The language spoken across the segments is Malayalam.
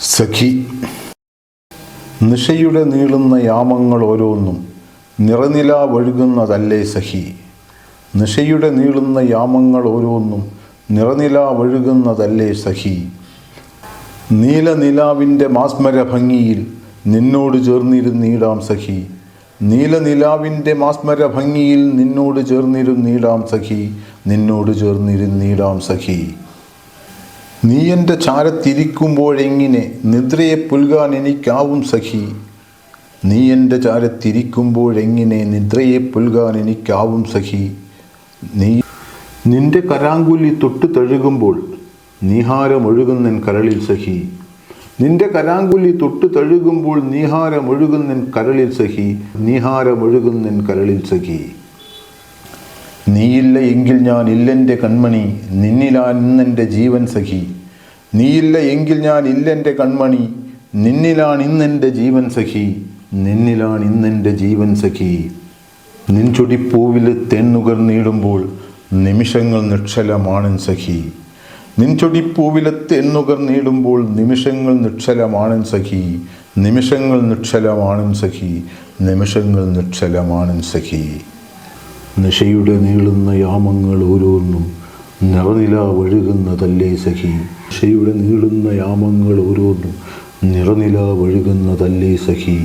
സഖി നിഷയുടെ നീളുന്ന യാമങ്ങൾ ഓരോന്നും നിറനില വഴുകുന്നതല്ലേ സഖി? നിഷയുടെ നീളുന്ന യാമങ്ങൾ ഓരോന്നും നിറനില വഴുകുന്നതല്ലേ സഖി? നീലനിലാവിന്റെ മാസ്മര ഭംഗിയിൽ നിന്നോട് ചേർന്നിരുന്നീടാം സഖി. നീലനിലാവിന്റെ മാസ്മര ഭംഗിയിൽ നിന്നോട് ചേർന്നിരുന്നീടാം സഖി. നിന്നോട് ചേർന്നിരുന്നീടാം സഖി. നീ എന്റെ ചാരത്തിരിക്കുമ്പോഴെങ്ങനെ നിദ്രയെ പുൽകാൻ എനിക്കാവും സഖി. നീ എന്റെ ചാരത്തിരിക്കുമ്പോഴെങ്ങനെ നിദ്രയെ പുൽകാൻ എനിക്കാവും സഖി. നീ നിന്റെ കരാങ്കുലി തൊട്ട് തഴുകുമ്പോൾ നീഹാരമൊഴുകുന്നൻ കരളിൽ സഖി. നിന്റെ കരാങ്കുലി തൊട്ട് തഴുകുമ്പോൾ നീഹാരമൊഴുകുന്നൻ കരളിൽ സഖി. നീഹാരമൊഴുകുന്നൻ കരളിൽ സഖി. നീയില്ല എങ്കിൽ ഞാൻ ഇല്ലെന്റെ കൺമണി നിന്നിലാൻ ഇന്നെന്റെ ജീവൻ സഖി. നീയില്ല എങ്കിൽ ഞാൻ ഇല്ലെന്റെ കൺമണി നിന്നിലാണ് ഇന്നെന്റെ ജീവൻ സഖി. നിന്നിലാണ് ഇന്നെന്റെ ജീവൻ സഖി. നിൻ ചൊടിപ്പൂവിൽ നീടുമ്പോൾ നിമിഷങ്ങൾ നിക്ഷലമാണ് സഖി. നിൻ ചൊടിപ്പൂവിലെ നീടുമ്പോൾ നിമിഷങ്ങൾ നിക്ഷലമാണ് സഖി. നിമിഷങ്ങൾ നിക്ഷലമാണ് സഖി. നിമിഷങ്ങൾ നിക്ഷലമാണ് സഖി. നിശയുടെ നീളുന്ന യാമങ്ങൾ ഓരോന്നും നിറനില വഴുകുന്നതല്ലേ സഖി. നിശയുടെ നീളുന്ന യാമങ്ങൾ ഓരോന്നും നിറനില വഴുകുന്നതല്ലേ സഖി.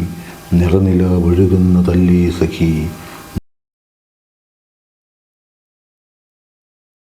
നിറനില വഴുകുന്നതല്ലേ സഖി.